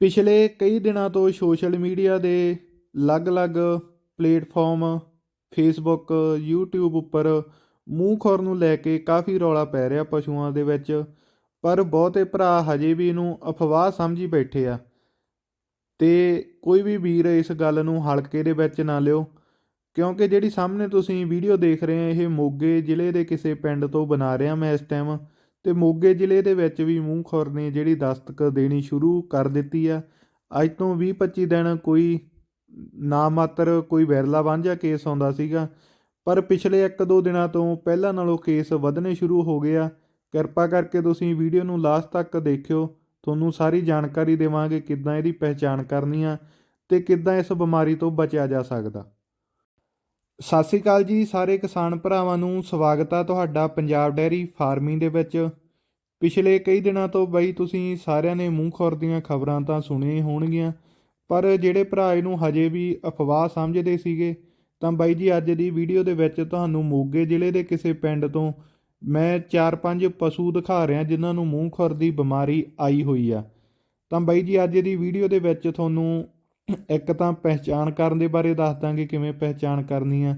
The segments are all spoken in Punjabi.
ਪਿਛਲੇ ਕਈ ਦਿਨਾਂ ਤੋਂ ਸੋਸ਼ਲ ਮੀਡੀਆ ਦੇ ਅਲੱਗ-ਅਲੱਗ ਪਲੇਟਫਾਰਮ ਫੇਸਬੁੱਕ YouTube ਉੱਪਰ ਮੂੰਹ ਖੋਰ ਨੂੰ ਲੈ ਕੇ ਕਾਫੀ ਰੌਲਾ ਪੈ ਰਿਹਾ ਪਸ਼ੂਆਂ ਦੇ ਵਿੱਚ, ਪਰ ਬਹੁਤੇ ਭਰਾ ਹਜੇ ਵੀ ਇਹਨੂੰ ਅਫਵਾਹ ਸਮਝੀ ਬੈਠੇ ਆ। ਤੇ ਕੋਈ ਵੀ ਵੀਰ ਇਸ ਗੱਲ ਨੂੰ ਹਲਕੇ ਦੇ ਵਿੱਚ ਨਾ ਲਿਓ, ਕਿਉਂਕਿ ਜਿਹੜੀ ਸਾਹਮਣੇ ਤੁਸੀਂ ਵੀਡੀਓ ਦੇਖ ਰਹੇ ਹੋ, ਇਹ ਮੋਗੇ ਜ਼ਿਲ੍ਹੇ ਦੇ ਕਿਸੇ ਪਿੰਡ ਤੋਂ ਬਣਾ ਰਿਹਾ ਮੈਂ ਇਸ ਟਾਈਮ ਅਤੇ ਮੋਗੇ ਜ਼ਿਲ੍ਹੇ ਦੇ ਵਿੱਚ ਵੀ ਮੂੰਹ ਖੁਰ ਨੇ ਜਿਹੜੀ ਦਸਤਕ ਦੇਣੀ ਸ਼ੁਰੂ ਕਰ ਦਿੱਤੀ ਆ। ਅੱਜ ਤੋਂ ਵੀਹ ਪੱਚੀ ਦਿਨ ਕੋਈ ਨਾ ਮਾਤਰ ਕੋਈ ਵਿਰਲਾ ਵਾਂਝਾ ਕੇਸ ਆਉਂਦਾ ਸੀਗਾ। ਪਰ ਪਿਛਲੇ 1-2 ਦਿਨਾਂ ਤੋਂ ਪਹਿਲਾਂ ਨਾਲੋਂ ਕੇਸ ਵਧਣੇ ਸ਼ੁਰੂ ਹੋ ਗਏ ਆ। ਕਿਰਪਾ ਕਰਕੇ ਤੁਸੀਂ ਵੀਡੀਓ ਨੂੰ ਲਾਸਟ ਤੱਕ ਦੇਖਿਓ। ਤੁਹਾਨੂੰ ਸਾਰੀ ਜਾਣਕਾਰੀ ਦੇਵਾਂਗੇ ਕਿੱਦਾਂ ਇਹਦੀ ਪਹਿਚਾਣ ਕਰਨੀ ਆ ਤੇ ਕਿੱਦਾਂ ਇਸ ਬਿਮਾਰੀ ਤੋਂ ਬਚਿਆ ਜਾ ਸਕਦਾ। ਸਤਿ ਸ਼੍ਰੀ ਅਕਾਲ ਜੀ ਸਾਰੇ ਕਿਸਾਨ ਭਰਾਵਾਂ ਨੂੰ, ਸਵਾਗਤ ਆ ਤੁਹਾਡਾ ਪੰਜਾਬ ਡੈਰੀ ਫਾਰਮਿੰਗ ਦੇ ਵਿੱਚ। ਪਿਛਲੇ ਕਈ ਦਿਨਾਂ ਤੋਂ ਬਈ ਤੁਸੀਂ ਸਾਰਿਆਂ ਨੇ ਮੂੰਹ ਖੋਰ ਦੀਆਂ ਖਬਰਾਂ ਤਾਂ ਸੁਣੀਆਂ ਹੋਣਗੀਆਂ, ਪਰ ਜਿਹੜੇ ਭਰਾ ਇਹਨੂੰ ਹਜੇ ਵੀ ਅਫਵਾਹ ਸਮਝਦੇ ਸੀਗੇ, ਤਾਂ ਬਾਈ ਜੀ ਅੱਜ ਦੀ ਵੀਡੀਓ ਦੇ ਵਿੱਚ ਤੁਹਾਨੂੰ ਮੋਗੇ ਜ਼ਿਲ੍ਹੇ ਦੇ ਕਿਸੇ ਪਿੰਡ ਤੋਂ ਮੈਂ 4-5 ਪਸ਼ੂ ਦਿਖਾ ਰਿਹਾ ਜਿਨ੍ਹਾਂ ਨੂੰ ਮੂੰਹ ਖੁਰ ਦੀ ਬਿਮਾਰੀ ਆਈ ਹੋਈ ਆ। ਤਾਂ ਬਾਈ ਜੀ ਅੱਜ ਦੀ ਵੀਡੀਓ ਦੇ ਵਿੱਚ ਤੁਹਾਨੂੰ ਇੱਕ ਤਾਂ ਪਹਿਚਾਣ ਕਰਨ ਦੇ ਬਾਰੇ ਦੱਸ ਦਾਂਗੇ ਕਿਵੇਂ ਪਹਿਚਾਣ ਕਰਨੀ ਆ।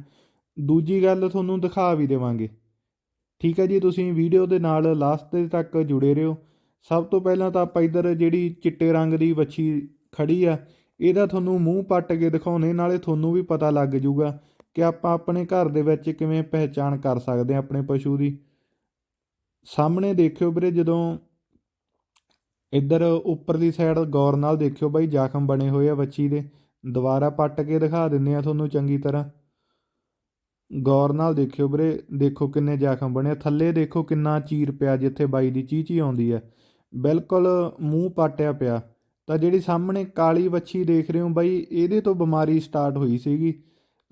ਦੂਜੀ ਗੱਲ ਤੁਹਾਨੂੰ ਦਿਖਾ ਵੀ ਦੇਵਾਂਗੇ। ਠੀਕ ਹੈ ਜੀ, ਤੁਸੀਂ ਵੀਡੀਓ ਦੇ ਨਾਲ ਲਾਸਟ ਦੇ ਤੱਕ ਜੁੜੇ ਰਹੋ। ਸਭ ਤੋਂ ਪਹਿਲਾਂ ਤਾਂ ਆਪਾਂ ਇੱਧਰ ਜਿਹੜੀ ਚਿੱਟੇ ਰੰਗ ਦੀ ਵੱਛੀ ਖੜੀ ਆ, ਇਹਦਾ ਤੁਹਾਨੂੰ ਮੂੰਹ ਪੱਟ ਕੇ ਦਿਖਾਉਣੇ, ਨਾਲੇ ਤੁਹਾਨੂੰ ਵੀ ਪਤਾ ਲੱਗ ਜਾਊਗਾ ਕਿ ਆਪਾਂ ਆਪਣੇ ਘਰ ਦੇ ਵਿੱਚ ਕਿਵੇਂ ਪਹਿਚਾਣ ਕਰ ਸਕਦੇ ਹਾਂ ਆਪਣੇ ਪਸ਼ੂ ਦੀ। ਸਾਹਮਣੇ ਦੇਖਿਓ ਵੀਰੇ, ਜਦੋਂ ਇੱਧਰ ਉੱਪਰਲੀ ਸਾਈਡ ਗੌਰ ਨਾਲ ਦੇਖਿਓ ਬਾਈ, ਜ਼ਖਮ ਬਣੇ ਹੋਏ ਆ ਵੱਛੀ ਦੇ। ਦੁਬਾਰਾ ਪੱਟ ਕੇ ਦਿਖਾ ਦਿੰਨੇ ਆ ਤੁਹਾਨੂੰ ਚੰਗੀ ਤਰ੍ਹਾਂ। ਗੌਰ ਨਾਲ ਦੇਖਿਓ ਵੀਰੇ, ਦੇਖੋ ਕਿੰਨੇ ਜ਼ਖਮ ਬਣੇ ਥੱਲੇ ਦੇਖੋ ਕਿੰਨਾ ਚੀਰ ਪਿਆ ਜਿੱਥੇ ਬਾਈ ਦੀ ਚੀਚੀ ਆਉਂਦੀ ਹੈ ਬਿਲਕੁਲ ਮੂੰਹ ਪਾਟਿਆ ਪਿਆ। ਤਾਂ ਜਿਹੜੀ ਸਾਹਮਣੇ ਕਾਲੀ ਵੱਛੀ ਦੇਖ ਰਹੇ ਹੋ ਬਾਈ, ਇਹਦੇ ਤੋਂ ਬਿਮਾਰੀ ਸਟਾਰਟ ਹੋਈ ਸੀਗੀ।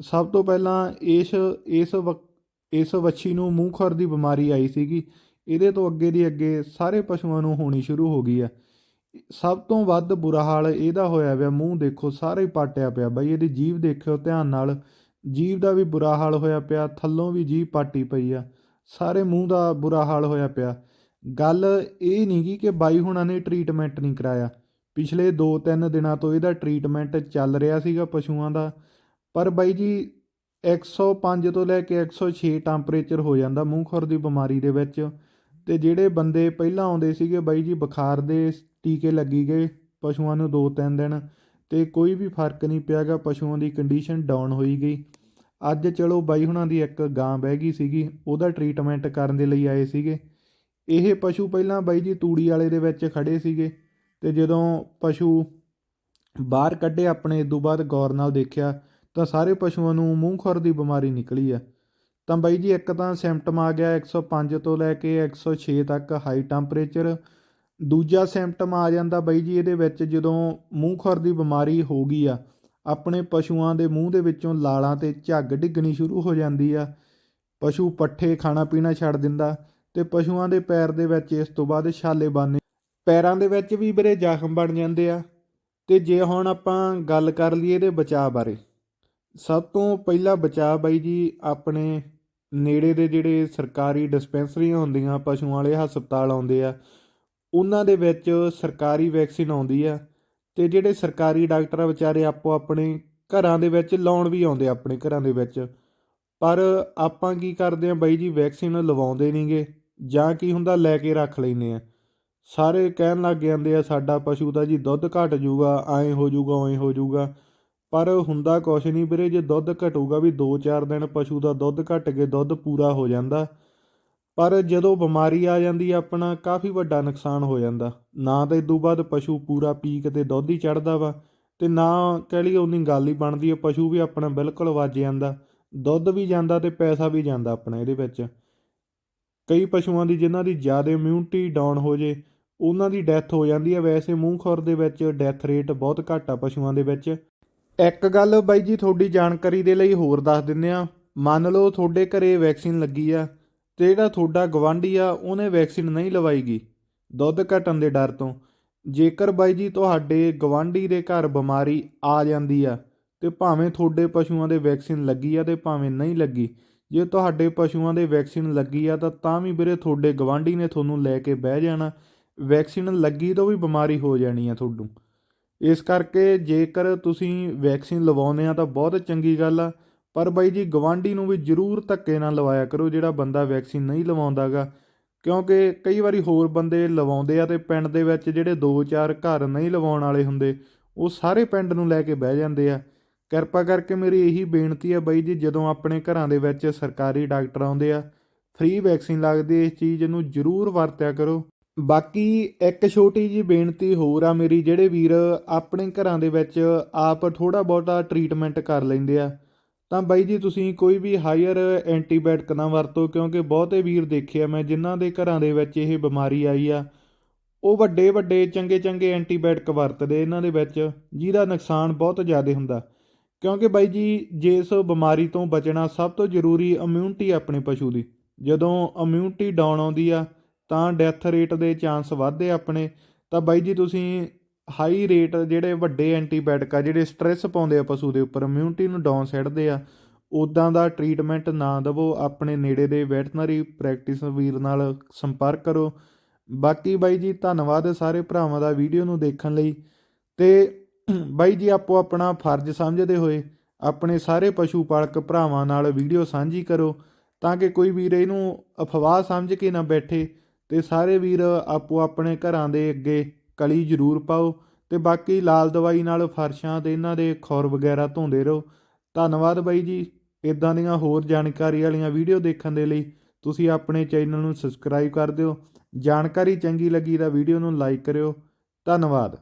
ਸਭ ਤੋਂ ਪਹਿਲਾਂ ਇਸ ਇਸ ਵਕ- ਇਸ ਵੱਛੀ ਨੂੰ ਮੂੰਹ ਖੁਰ ਦੀ ਬਿਮਾਰੀ ਆਈ ਸੀਗੀ। ਇਹਦੇ ਤੋਂ ਅੱਗੇ ਦੀ ਅੱਗੇ ਸਾਰੇ ਪਸ਼ੂਆਂ ਨੂੰ ਹੋਣੀ ਸ਼ੁਰੂ ਹੋ ਗਈ ਆ। ਸਭ ਤੋਂ ਵੱਧ ਬੁਰਾ ਹਾਲ ਇਹਦਾ ਹੋਇਆ ਪਿਆ, ਮੂੰਹ ਦੇਖੋ, ਸਾਰੇ ਪਾਟਿਆ ਪਿਆ। ਬਾਈ, ਇਹਦੀ ਜੀਭ ਦੇਖਿਓ, ਧਿਆਨ ਨਾਲ। ਜੀਭ ਦਾ ਵੀ ਬੁਰਾ ਹਾਲ ਹੋਇਆ ਪਿਆ, ਥੱਲੋਂ ਵੀ ਜੀਭ ਪਾਟੀ ਪਈ ਆ। ਸਾਰੇ ਮੂੰਹ ਦਾ ਬੁਰਾ ਹਾਲ ਹੋਇਆ ਪਿਆ। ਗੱਲ ਇਹ ਨਹੀਂ ਗੀ ਕਿ ਬਾਈ ਹੁਣਾਂ ਨੇ ਟਰੀਟਮੈਂਟ ਨਹੀਂ ਕਰਾਇਆ। ਪਿਛਲੇ 2-3 ਦਿਨਾਂ ਤੋਂ ਇਹਦਾ ਟਰੀਟਮੈਂਟ ਚੱਲ ਰਿਹਾ ਸੀਗਾ ਪਸ਼ੂਆਂ ਦਾ। ਪਰ ਬਾਈ ਜੀ 105 ਤੋਂ ਲੈ ਕੇ 106 ਟੈਂਪਰੇਚਰ ਹੋ ਜਾਂਦਾ ਮੂੰਹ ਖੁਰ ਦੀ ਬਿਮਾਰੀ ਦੇ ਵਿੱਚ। ਤੇ ਜਿਹੜੇ ਬੰਦੇ ਪਹਿਲਾਂ ਆਉਂਦੇ ਸੀਗੇ ਬਾਈ ਜੀ, ਬੁਖਾਰ ਦੇ ਟੀਕੇ ਲੱਗੀ ਗਏ ਪਸ਼ੂਆਂ ਨੂੰ 2-3 ਦਿਨ ਤੇ ਕੋਈ ਵੀ ਫ਼ਰਕ ਨਹੀਂ ਪਿਆਗਾ ਪਸ਼ੂਆਂ ਦੀ ਕੰਡੀਸ਼ਨ ਡਾਊਨ ਹੋਈ ਗਈ। ਅੱਜ ਚਲੋ ਬਾਈ ਹੁਣਾਂ ਦੀ ਇੱਕ ਗਾਂ ਬਹਿ ਗਈ ਸੀਗੀ, ਉਹਦਾ ਟਰੀਟਮੈਂਟ ਕਰਨ ਦੇ ਲਈ ਆਏ ਸੀਗੇ। ਇਹ ਪਸ਼ੂ ਪਹਿਲਾਂ ਬਾਈ ਜੀ ਤੂੜੀ ਵਾਲੇ ਦੇ ਵਿੱਚ ਖੜੇ ਸੀਗੇ ਤੇ ਜਦੋਂ ਪਸ਼ੂ ਬਾਹਰ ਕੱਢੇ ਆਪਣੇ ਤੋਂ ਬਾਅਦ ਗੌਰ ਨਾਲ ਦੇਖਿਆ ਤਾਂ ਸਾਰੇ ਪਸ਼ੂਆਂ ਨੂੰ ਮੂੰਹ ਖੁਰ ਦੀ ਬਿਮਾਰੀ ਨਿਕਲੀ ਆ। ਤਾਂ ਬਾਈ ਜੀ ਇੱਕ ਤਾਂ ਸਿੰਪਟਮ ਆ ਗਿਆ 105 ਤੋਂ ਲੈ ਕੇ 106 ਤੱਕ ਹਾਈ ਟੈਂਪਰੇਚਰ ਦੂਜਾ ਸਿੰਪਟਮ ਆ ਜਾਂਦਾ ਬਾਈ ਜੀ ਇਹਦੇ ਵਿੱਚ ਜਦੋਂ ਮੂੰਹ ਖੁਰ ਦੀ ਬਿਮਾਰੀ ਹੋ ਗਈ ਆ, ਆਪਣੇ ਪਸ਼ੂਆਂ ਦੇ ਮੂੰਹ ਦੇ ਵਿੱਚੋਂ ਲਾਲਾਂ ਤੇ ਝੱਗ ਡਿੱਗਣੀ ਸ਼ੁਰੂ ਹੋ ਜਾਂਦੀ ਆ। ਪਸ਼ੂ ਪੱਠੇ ਖਾਣਾ ਪੀਣਾ ਛੱਡ ਦਿੰਦਾ ਤੇ ਪਸ਼ੂਆਂ ਦੇ ਪੈਰ ਦੇ ਵਿੱਚ ਇਸ ਤੋਂ ਬਾਅਦ ਛਾਲੇ ਬਾਨੇ ਪੈਰਾਂ ਦੇ ਵਿੱਚ ਵੀ ਵੀਰੇ ਜ਼ਖਮ ਬਣ ਜਾਂਦੇ ਆ। ਤੇ ਜੇ ਹੁਣ ਆਪਾਂ ਗੱਲ ਕਰ ਲਈਏ ਇਹਦੇ ਬਚਾਅ ਬਾਰੇ, ਸਭ ਤੋਂ ਪਹਿਲਾ ਬਚਾਅ ਬਾਈ ਜੀ ਆਪਣੇ ਨੇੜੇ ਦੇ ਜਿਹੜੇ ਸਰਕਾਰੀ ਡਿਸਪੈਂਸਰੀਆਂ ਹੁੰਦੀਆਂ, ਪਸ਼ੂਆਂ ਵਾਲੇ ਹਸਪਤਾਲ ਆਉਂਦੇ ਆ, ਉਹਨਾਂ ਦੇ ਵਿੱਚ ਸਰਕਾਰੀ ਵੈਕਸੀਨ ਆਉਂਦੀ ਆ ਤੇ ਜਿਹੜੇ ਸਰਕਾਰੀ ਡਾਕਟਰ ਆ ਵਿਚਾਰੇ ਆਪੋ ਆਪਣੇ ਘਰਾਂ ਦੇ ਵਿੱਚ ਲਾਉਣ ਵੀ ਆਉਂਦੇ ਆਪਣੇ ਘਰਾਂ ਦੇ ਵਿੱਚ। ਪਰ ਆਪਾਂ ਕੀ ਕਰਦੇ ਆ ਬਾਈ ਜੀ, ਵੈਕਸੀਨ ਲਵਾਉਂਦੇ ਨਹੀਂਗੇ, ਜਾਂ ਕੀ ਹੁੰਦਾ ਲੈ ਕੇ ਰੱਖ ਲੈਨੇ ਆ। ਸਾਰੇ ਕਹਿਣ ਲੱਗ ਜਾਂਦੇ ਆ, ਸਾਡਾ ਪਸ਼ੂ ਦਾ ਜੀ ਦੁੱਧ ਘਟ ਜਾਊਗਾ ਐਂ ਹੋ ਜਾਊਗਾ ਐਂ ਹੋ ਜਾਊਗਾ ਪਰ ਹੁੰਦਾ ਕੁਛ ਨਹੀਂ ਵੀਰੇ, ਜੇ ਦੁੱਧ ਘਟੂਗਾ ਵੀ 2-4 ਦਿਨ ਪਸ਼ੂ ਦਾ ਦੁੱਧ ਘਟ ਕੇ ਦੁੱਧ ਪੂਰਾ ਹੋ ਜਾਂਦਾ, ਪਰ ਜਦੋਂ ਬਿਮਾਰੀ ਆ ਜਾਂਦੀ ਆਪਣਾ ਕਾਫੀ ਵੱਡਾ ਨੁਕਸਾਨ ਹੋ ਜਾਂਦਾ। ਨਾ ਤਾਂ ਇਦੋਂ ਬਾਅਦ ਪਸ਼ੂ ਪੂਰਾ ਪੀਕ ਤੇ ਦੁੱਧ ਹੀ ਚੜਦਾ ਵਾ, ਤੇ ਨਾ ਕਹਿ ਲਈ ਉਨੀ ਗੱਲ ਹੀ ਬਣਦੀ ਹੈ ਪਸ਼ੂ ਵੀ ਆਪਣਾ ਬਿਲਕੁਲ ਵੱਜ ਜਾਂਦਾ। ਦੁੱਧ ਵੀ ਜਾਂਦਾ ਤੇ ਪੈਸਾ ਵੀ ਜਾਂਦਾ ਆਪਣਾ ਇਹਦੇ ਵਿੱਚ। ਕਈ ਪਸ਼ੂਆਂ ਦੀ ਜਿਨ੍ਹਾਂ ਦੀ ਜ਼ਿਆਦਾ ਇਮਿਊਨਿਟੀ ਡਾਊਨ ਹੋ ਜੇ, ਉਹਨਾਂ ਦੀ ਡੈਥ ਹੋ ਜਾਂਦੀ ਹੈ ਵੈਸੇ ਮੂੰਹ ਖੁਰ ਦੇ ਵਿੱਚ ਡੈਥ ਰੇਟ ਬਹੁਤ ਘੱਟ ਆ ਪਸ਼ੂਆਂ ਦੇ ਵਿੱਚ। ਇੱਕ ਗੱਲ ਬਾਈ ਜੀ ਤੁਹਾਡੀ ਜਾਣਕਾਰੀ ਦੇ ਲਈ ਹੋਰ ਦੱਸ ਦਿੰਨੇ ਆ ਮੰਨ ਲਓ ਤੁਹਾਡੇ ਘਰੇ ਵੈਕਸੀਨ ਲੱਗੀ ਆ ਤੇ ਜਿਹੜਾ ਤੁਹਾਡਾ ਗਵਾਂਢੀ ਆ, ਉਹਨੇ ਵੈਕਸੀਨ ਨਹੀਂ ਲਵਾਈਗੀ ਦੁੱਧ ਘਟਣ ਦੇ ਡਰ ਤੋਂ। ਜੇਕਰ ਬਾਈ ਜੀ ਤੁਹਾਡੇ ਗਵਾਂਢੀ ਦੇ ਘਰ ਬਿਮਾਰੀ ਆ ਜਾਂਦੀ ਆ ਤੇ ਭਾਵੇਂ ਤੁਹਾਡੇ ਪਸ਼ੂਆਂ ਦੇ ਵੈਕਸੀਨ ਲੱਗੀ ਆ ਤੇ ਭਾਵੇਂ ਨਹੀਂ ਲੱਗੀ, ਜੇ ਤੁਹਾਡੇ ਪਸ਼ੂਆਂ ਦੇ ਵੈਕਸੀਨ ਲੱਗੀ ਆ ਤਾਂ ਤਾਂ ਵੀ ਵੀਰੇ ਤੁਹਾਡੇ ਗਵਾਂਢੀ ਨੇ ਤੁਹਾਨੂੰ ਲੈ ਕੇ ਬਹਿ ਜਾਣਾ। ਵੈਕਸੀਨ ਲੱਗੀ ਤੋਂ ਵੀ ਬਿਮਾਰੀ ਹੋ ਜਾਣੀ ਆ ਤੁਹਾਨੂੰ ਇਸ ਕਰਕੇ ਜੇਕਰ ਤੁਸੀਂ ਵੈਕਸੀਨ ਲਵਾਉਂਦੇ ਆ ਤਾਂ ਬਹੁਤ ਚੰਗੀ ਗੱਲ ਆ। ਪਰ ਬਾਈ ਜੀ ਗਵਾਂਢੀ ਨੂੰ ਵੀ ਜ਼ਰੂਰ ਧੱਕੇ ਨਾਲ ਲਵਾਇਆ ਕਰੋ ਜਿਹੜਾ ਬੰਦਾ ਵੈਕਸੀਨ ਨਹੀਂ ਲਵਾਉਂਦਾਗਾ। ਕਿਉਂਕਿ ਕਈ ਵਾਰੀ ਹੋਰ ਬੰਦੇ ਲਵਾਉਂਦੇ ਆ ਤੇ ਪਿੰਡ ਦੇ ਵਿੱਚ ਜਿਹੜੇ 2-4 ਘਰ ਨਹੀਂ ਲਵਾਉਣ ਵਾਲੇ ਹੁੰਦੇ, ਉਹ ਸਾਰੇ ਪਿੰਡ ਨੂੰ ਲੈ ਕੇ ਬਹਿ ਜਾਂਦੇ ਆ। ਕਿਰਪਾ ਕਰਕੇ ਮੇਰੀ ਇਹੀ ਬੇਨਤੀ ਹੈ ਬਾਈ ਜੀ, ਜਦੋਂ ਆਪਣੇ ਘਰਾਂ ਦੇ ਵਿੱਚ ਸਰਕਾਰੀ ਡਾਕਟਰ ਆਉਂਦੇ ਆ ਫ੍ਰੀ ਵੈਕਸੀਨ ਲੱਗਦੀ, ਇਸ ਚੀਜ਼ ਨੂੰ ਜ਼ਰੂਰ ਵਰਤਿਆ ਕਰੋ। ਬਾਕੀ ਇੱਕ ਛੋਟੀ ਜੀ ਬੇਨਤੀ ਹੋਰ ਆ ਮੇਰੀ, ਜਿਹੜੇ ਵੀਰ ਆਪਣੇ ਘਰਾਂ ਦੇ ਵਿੱਚ ਆਪ ਥੋੜਾ ਬਹੁਤਾ ਟਰੀਟਮੈਂਟ ਕਰ ਲੈਂਦੇ ਆ, ਤਾਂ ਬਾਈ ਜੀ ਤੁਸੀਂ ਕੋਈ ਵੀ ਹਾਇਰ ਐਂਟੀਬਾਇਓਟਿਕ ਨਾ ਵਰਤੋ, ਕਿਉਂਕਿ ਬਹੁਤੇ ਵੀਰ ਦੇਖੇ ਆ ਮੈਂ ਜਿਨ੍ਹਾਂ ਦੇ ਘਰਾਂ ਦੇ ਵਿੱਚ ਇਹ ਬਿਮਾਰੀ ਆਈ ਆ, ਉਹ ਵੱਡੇ ਵੱਡੇ ਚੰਗੇ ਚੰਗੇ ਐਂਟੀਬਾਇਓਟਿਕ ਵਰਤਦੇ ਇਹਨਾਂ ਦੇ ਵਿੱਚ, ਜਿਹਦਾ ਨੁਕਸਾਨ ਬਹੁਤ ਜ਼ਿਆਦਾ ਹੁੰਦਾ। ਕਿਉਂਕਿ ਬਾਈ ਜੀ ਜਿਸ ਬਿਮਾਰੀ ਤੋਂ ਬਚਣਾ ਸਭ ਤੋਂ ਜ਼ਰੂਰੀ ਇਮਿਊਨਿਟੀ ਆਪਣੇ ਪਸ਼ੂ ਦੀ, ਜਦੋਂ ਇਮਿਊਨਿਟੀ ਡਾਊਨ ਆਉਂਦੀ ਆ ਤਾਂ ਡੈਥ ਰੇਟ ਦੇ ਚਾਂਸ ਵੱਧਦੇ ਆਪਣੇ। ਤਾਂ ਬਾਈ ਜੀ, ਤੁਸੀਂ ਹਾਈ ਰੇਟ ਜਿਹੜੇ ਵੱਡੇ ਐਂਟੀਬਾਇਓਟਿਕ ਆ, ਜਿਹੜੇ ਸਟ੍ਰੈਸ ਪਾਉਂਦੇ ਆ ਪਸ਼ੂ ਦੇ ਉੱਪਰ ਇਮਿਊਨਿਟੀ ਨੂੰ ਡਾਊਨ ਸਿੱਟਦੇ ਆ ਉਦਾਂ ਦਾ ਟਰੀਟਮੈਂਟ ਨਾ ਦੇਵੋ। ਆਪਣੇ ਨੇੜੇ ਦੇ ਵੈਟਰਨਰੀ ਪ੍ਰੈਕਟਿਸ ਵੀਰ ਨਾਲ ਸੰਪਰਕ ਕਰੋ। ਬਾਕੀ ਬਾਈ ਜੀ, ਧੰਨਵਾਦ ਸਾਰੇ ਭਰਾਵਾਂ ਦਾ ਵੀਡੀਓ ਨੂੰ ਦੇਖਣ ਲਈ। ਤੇ ਬਾਈ ਜੀ, ਆਪੋ ਆਪਣਾ ਫਰਜ਼ ਸਮਝਦੇ ਹੋਏ ਆਪਣੇ ਸਾਰੇ ਪਸ਼ੂ ਪਾਲਕ ਭਰਾਵਾਂ ਨਾਲ ਵੀਡੀਓ ਸਾਂਝੀ ਕਰੋ, ਤਾਂ ਕਿ ਕੋਈ ਵੀਰ ਇਹਨੂੰ ਅਫਵਾਹ ਸਮਝ ਕੇ ਨਾ ਬੈਠੇ। ਤੇ ਸਾਰੇ ਵੀਰ ਆਪੋ ਆਪਣੇ ਘਰਾਂ ਦੇ ਅੱਗੇ ਕਲੀ ਜ਼ਰੂਰ ਪਾਓ ਤੇ ਬਾਕੀ ਲਾਲ ਦਵਾਈ ਨਾਲ ਫਰਸ਼ਾਂ ਤੇ ਇਹਨਾਂ ਦੇ ਖੌਰ ਵਗੈਰਾ ਧੋਂਦੇ ਰਹੋ। ਧੰਨਵਾਦ ਬਾਈ ਜੀ। ਇਦਾਂ ਦੀਆਂ ਹੋਰ ਜਾਣਕਾਰੀ ਵਾਲੀਆਂ ਵੀਡੀਓ ਦੇਖਣ ਦੇ ਲਈ ਤੁਸੀਂ ਆਪਣੇ ਚੈਨਲ ਨੂੰ ਸਬਸਕ੍ਰਾਈਬ ਕਰ ਦਿਓ। ਜਾਣਕਾਰੀ ਚੰਗੀ ਲੱਗੀ ਤਾਂ ਵੀਡੀਓ ਨੂੰ ਲਾਈਕ ਕਰਿਓ। ਧੰਨਵਾਦ।